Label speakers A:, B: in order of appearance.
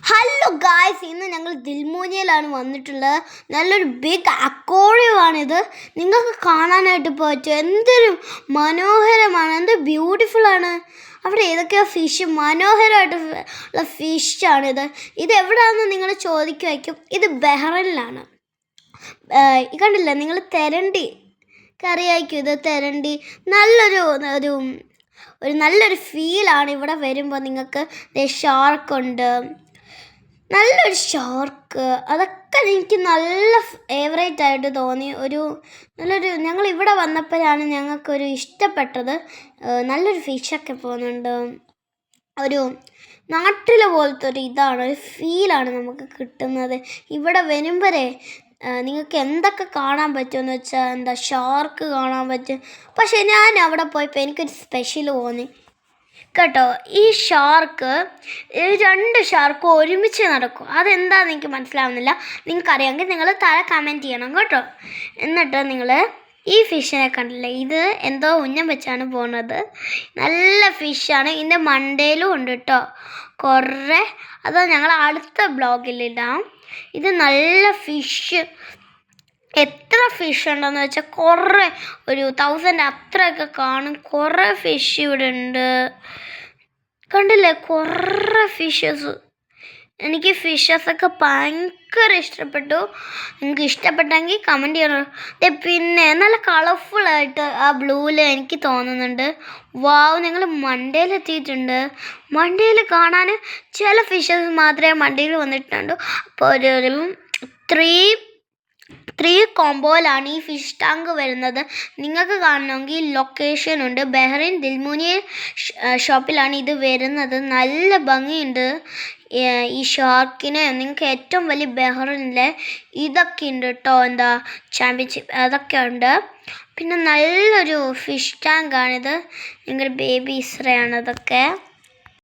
A: Hello guys ഇന്ന് ഞങ്ങൾ ദിൽമോനിയയിലാണ് വന്നിട്ടുള്ളത്. നല്ലൊരു ബിഗ് അക്കോറിയമാണിത് നിങ്ങൾക്ക് കാണാനായിട്ട് പറ്റും. എന്തൊരു മനോഹരമാണ് എന്ത് ബ്യൂട്ടിഫുൾ ആണ്. അവിടെ ഏതൊക്കെയോ ഫിഷ് മനോഹരമായിട്ട് ഉള്ള ഫിഷാണിത് ഇത് എവിടെയാണെന്ന് നിങ്ങൾ ചോദിക്കുമായിരിക്കും ഇത് ബഹ്റൈനിലാണ്. കണ്ടില്ലേ നിങ്ങൾ തെരണ്ടി കറിയായിരിക്കും ഇത് തെരണ്ടി. നല്ലൊരു ഒരു ഒരു നല്ലൊരു ഫീലാണ് ഇവിടെ വരുമ്പോൾ നിങ്ങൾക്ക്. ഷാർക്ക് ഉണ്ട്. നല്ലൊരു ഷാർക്ക് അതൊക്കെ എനിക്ക് നല്ല ഫേവറേറ്റ് ആയിട്ട് തോന്നി. ഒരു നല്ലൊരു ഞങ്ങൾ ഇവിടെ വന്നപ്പോഴാണ് ഞങ്ങൾക്കൊരു ഇഷ്ടപ്പെട്ടത്. നല്ലൊരു ഫിഷൊക്കെ പോകുന്നുണ്ട്. ഒരു നാട്ടിലെ പോലത്തെ ഒരു ഇതാണ് ഒരു ഫീലാണ് നമുക്ക് കിട്ടുന്നത്. ഇവിടെ വരുമ്പോഴേ നിങ്ങൾക്ക് എന്തൊക്കെ കാണാൻ പറ്റുമെന്ന് വെച്ചാൽ എന്താ ഷാർക്ക് കാണാൻ പറ്റും. പക്ഷേ ഞാൻ അവിടെ പോയപ്പോൾ എനിക്കൊരു സ്പെഷ്യൽ തോന്നി. കേട്ടോ ഈ ഷാർക്ക് ഈ രണ്ട് ഷാർക്കും ഒരുമിച്ച് നടക്കും. അതെന്താണെന്ന് എനിക്ക് മനസ്സിലാവുന്നില്ല. നിങ്ങൾക്കറിയാമെങ്കിൽ നിങ്ങൾ താഴെ കമന്റ് ചെയ്യണം കേട്ടോ. എന്നിട്ട് നിങ്ങൾ ഈ ഫിഷിനെ കണ്ടില്ലേ? ഇത് എന്തോ ഉന്നം വെച്ചാണ് പോകുന്നത്. നല്ല ഫിഷാണ് ഇതിന്റെ മണ്ടയിലും ഉണ്ട് കേട്ടോ. കുറേ. അത് ഞങ്ങൾ അടുത്ത ബ്ലോഗിലിടാം ഇത് നല്ല ഫിഷ് എത്ര ഫിഷ് ഉണ്ടെന്ന് വെച്ചാൽ കുറേ ഒരു തൗസൻഡ് അത്രയൊക്കെ കാണും. കുറേ ഫിഷ് ഇവിടെ ഉണ്ട്. കണ്ടില്ലേ? കുറേ ഫിഷസ് എനിക്ക് ഫിഷസൊക്കെ ഭയങ്കര ഇഷ്ടപ്പെട്ടു. നിങ്ങൾക്ക് ഇഷ്ടപ്പെട്ടെങ്കിൽ കമന്റ് ചെയ്യണം? പിന്നെ നല്ല കളർഫുള്ളായിട്ട് ആ ബ്ലൂവിൽ എനിക്ക് തോന്നുന്നുണ്ട്. വാവ് നിങ്ങൾ മണ്ടയിൽ എത്തിയിട്ടുണ്ട്. മണ്ടയിൽ കാണാൻ ചില ഫിഷസ് മാത്രമേ മണ്ടയിൽ വന്നിട്ടുണ്ടോ അപ്പോൾ ഒരു ത്രീ ത്രീ കോംബോയിലാണ് ഈ ഫിഷ് ടാങ്ക് വരുന്നത്. നിങ്ങൾക്ക് കാണണമെങ്കിൽ ലൊക്കേഷൻ ഉണ്ട്. ബെഹ്റിൻ ദിൽമുനിയ ഷോപ്പിലാണ് ഇത് വരുന്നത്. നല്ല ഭംഗിയുണ്ട് ഈ ഷാർക്കിന് നിങ്ങൾക്ക് ഏറ്റവും വലിയ ബഹ്റൈനിലെ ഇതൊക്കെ ഉണ്ട് കേട്ടോ എന്താ ചാമ്പ്യൻഷിപ്പ് അതൊക്കെ ഉണ്ട്. പിന്നെ നല്ലൊരു ഫിഷ് ടാങ്കാണിത് നിങ്ങളുടെ ബേബി ഇസ്രയാണ് അതൊക്കെ